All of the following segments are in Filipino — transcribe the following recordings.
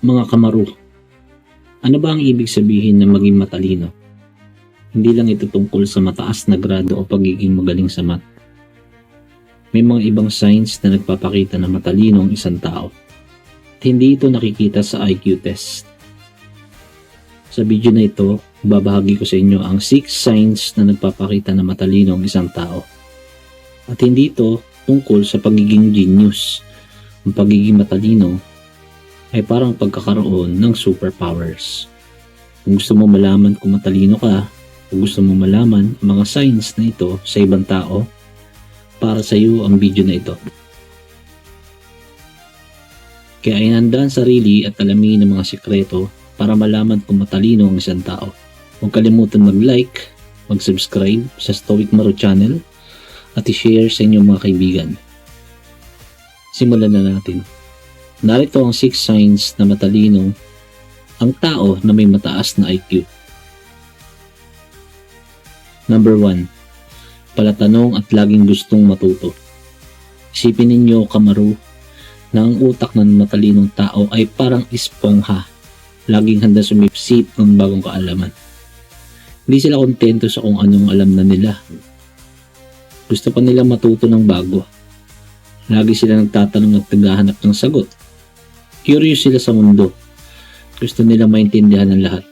Mga kamaru, ano ba ang ibig sabihin ng maging matalino? Hindi lang ito tungkol sa mataas na grado o pagiging magaling sa math. May mga ibang signs na nagpapakita na matalino ang isang tao. At hindi ito nakikita sa IQ test. Sa video na ito, babahagi ko sa inyo ang 6 signs na nagpapakita na matalino ang isang tao. At hindi ito tungkol sa pagiging genius. Ang pagiging matalino ay parang pagkakaroon ng superpowers. Kung gusto mo malaman kung matalino ka, kung gusto mo malaman ang mga signs na ito sa ibang tao, para sa iyo ang video na ito. Kaya inanda ang sarili at alamin ang mga sikreto para malaman kung matalino ang isang tao. Huwag kalimutan mag-like, mag-subscribe sa Stoic Maro channel at i-share sa inyong mga kaibigan. Simulan na natin. Narito ang 6 signs na matalino ang tao na may mataas na IQ. Number 1. Palatanong at laging gustong matuto. Isipin ninyo, kamaru, na ang utak ng matalinong tao ay parang espongha. Laging handa sumipsip ng bagong kaalaman. Hindi sila kontento sa kung anong alam na nila. Gusto pa nila matuto ng bago. Lagi sila nagtatanong at naghahanap ng sagot. Curious sila sa mundo. Gusto nila maintindihan ng lahat.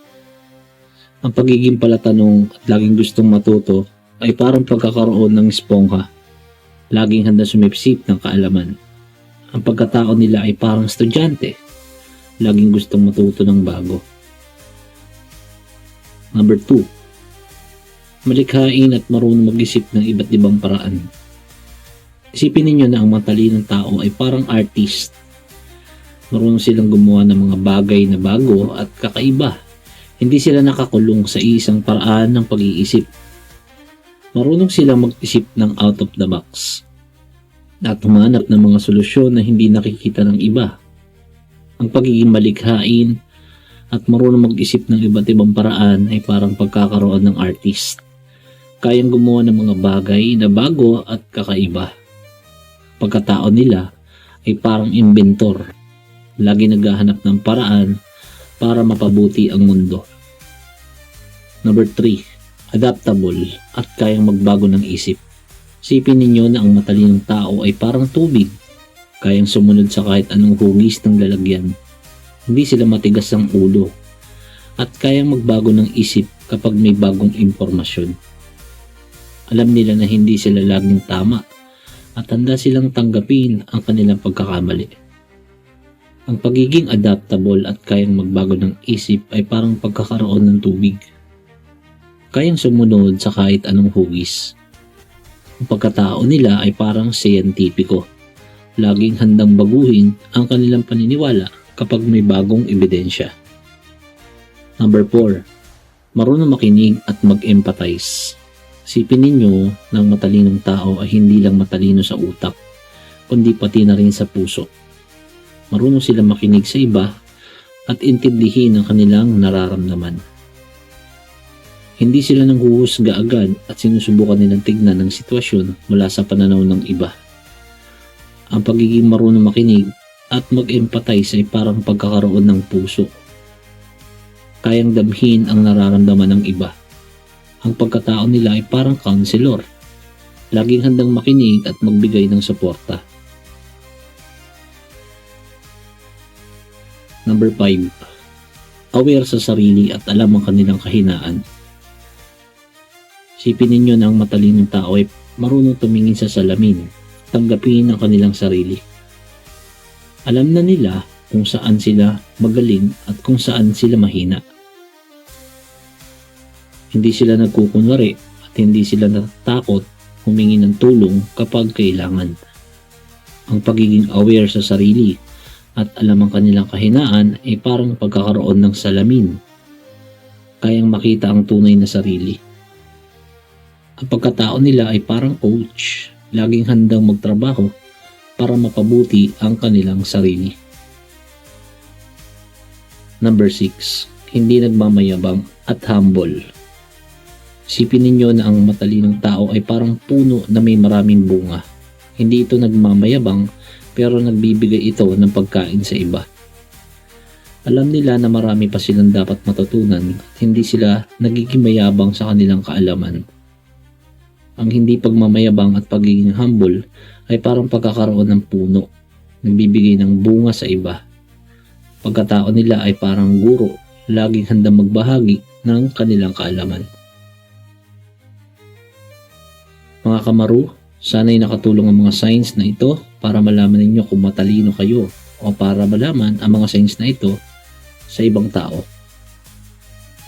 Ang pagiging palatanong at laging gustong matuto ay parang pagkakaroon ng espongha. Laging handa sumipsip ng kaalaman. Ang pagkatao nila ay parang estudyante. Laging gustong matuto ng bago. Number 2. Malikhain at marunong mag-isip ng iba't ibang paraan. Isipin ninyo na ang matalinong tao ay parang artist. Marunong silang gumawa ng mga bagay na bago at kakaiba. Hindi sila nakakulong sa isang paraan ng pag-iisip. Marunong silang mag-isip ng out of the box at humanap ng mga solusyon na hindi nakikita ng iba. Ang pagiging malikhain at marunong mag-isip ng iba't ibang paraan ay parang pagkakaroon ng artist. Kayang gumawa ng mga bagay na bago at kakaiba. Pagkatao nila ay parang inventor. Lagi naghahanap ng paraan para mapabuti ang mundo. Number 3. Adaptable at kayang magbago ng isip. Sipin ninyo na ang matalinong tao ay parang tubig. Kayang sumunod sa kahit anong hugis ng lalagyan. Hindi sila matigas ang ulo. At kayang magbago ng isip kapag may bagong impormasyon. Alam nila na hindi sila laging tama at handa silang tanggapin ang kanilang pagkakamali. Ang pagiging adaptable at kayang magbago ng isip ay parang pagkakaroon ng tubig. Kayang sumunod sa kahit anong hugis. Ang pagkatao nila ay parang siyentipiko. Laging handang baguhin ang kanilang paniniwala kapag may bagong ebidensya. Number 4. Marunong makinig at mag-empathize. Sipin ninyo ng matalinong tao ay hindi lang matalino sa utak, kundi pati na rin sa puso. Marunong sila makinig sa iba at intindihin ang kanilang nararamdaman. Hindi sila nanghuhusga agad at sinusubukan nilang tignan ang sitwasyon mula sa pananaw ng iba. Ang pagiging marunong makinig at mag-empathize ay parang pagkakaroon ng puso. Kayang damhin ang nararamdaman ng iba. Ang pagkatao nila ay parang counselor. Laging handang makinig at magbigay ng suporta. Number 5. Aware sa sarili at alam ang kanilang kahinaan. Sipin ninyo na ang matalinong tao ay marunong tumingin sa salamin, tanggapin ang kanilang sarili. Alam na nila kung saan sila magaling at kung saan sila mahina. Hindi sila nagkukunwari at hindi sila natatakot humingi ng tulong kapag kailangan. Ang pagiging aware sa sarili at alam ang kanilang kahinaan ay parang pagkakaroon ng salamin. Kayang makita ang tunay na sarili. Ang pagkatao nila ay parang coach, laging handang magtrabaho para mapabuti ang kanilang sarili. Number 6. Hindi nagmamayabang at humble. Sipin ninyo na ang matalinong tao ay parang puno na may maraming bunga. Hindi ito nagmamayabang pero nagbibigay ito ng pagkain sa iba. Alam nila na marami pa silang dapat matutunan at hindi sila nagiging mayabang sa kanilang kaalaman. Ang hindi pagmamayabang at pagiging humble ay parang pagkakaroon ng puno, nagbibigay ng bunga sa iba. Pagkatao nila ay parang guro, laging handang magbahagi ng kanilang kaalaman. Mga kamaru, sana'y nakatulong ang mga signs na ito para malaman ninyo kung matalino kayo o para malaman ang mga signs na ito sa ibang tao.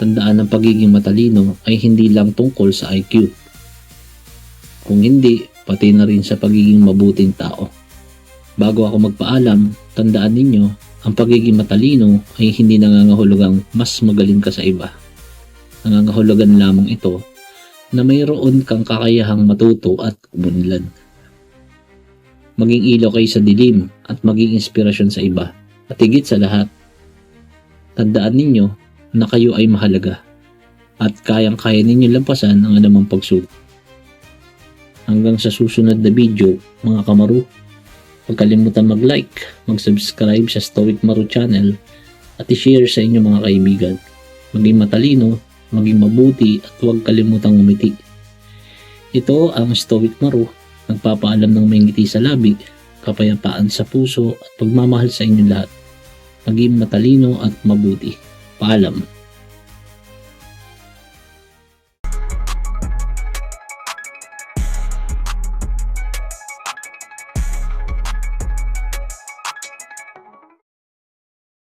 Tandaan ng pagiging matalino ay hindi lang tungkol sa IQ. Kung hindi, pati na rin sa pagiging mabuting tao. Bago ako magpaalam, tandaan ninyo, ang pagiging matalino ay hindi nangangahulugang mas magaling ka sa iba. Nangangahulugan lamang ito na mayroon kang kakayahang matuto at umunlad. Maging ilaw kayo sa dilim at maging inspirasyon sa iba. At higit sa lahat, tandaan ninyo na kayo ay mahalaga at kayang-kaya ninyo lampasan ang anumang pagsubok. Hanggang sa susunod na video, mga kamaru, huwag kalimutan mag-like, mag-subscribe sa Stoic Maru channel at i-share sa inyong mga kaibigan. Maging matalino, maging mabuti at huwag kalimutang umiti. Ito ang Stoic Maru, nagpapaalam ng may ngiti sa labi, kapayapaan sa puso at pagmamahal sa inyong lahat. Maging matalino at mabuti. Paalam.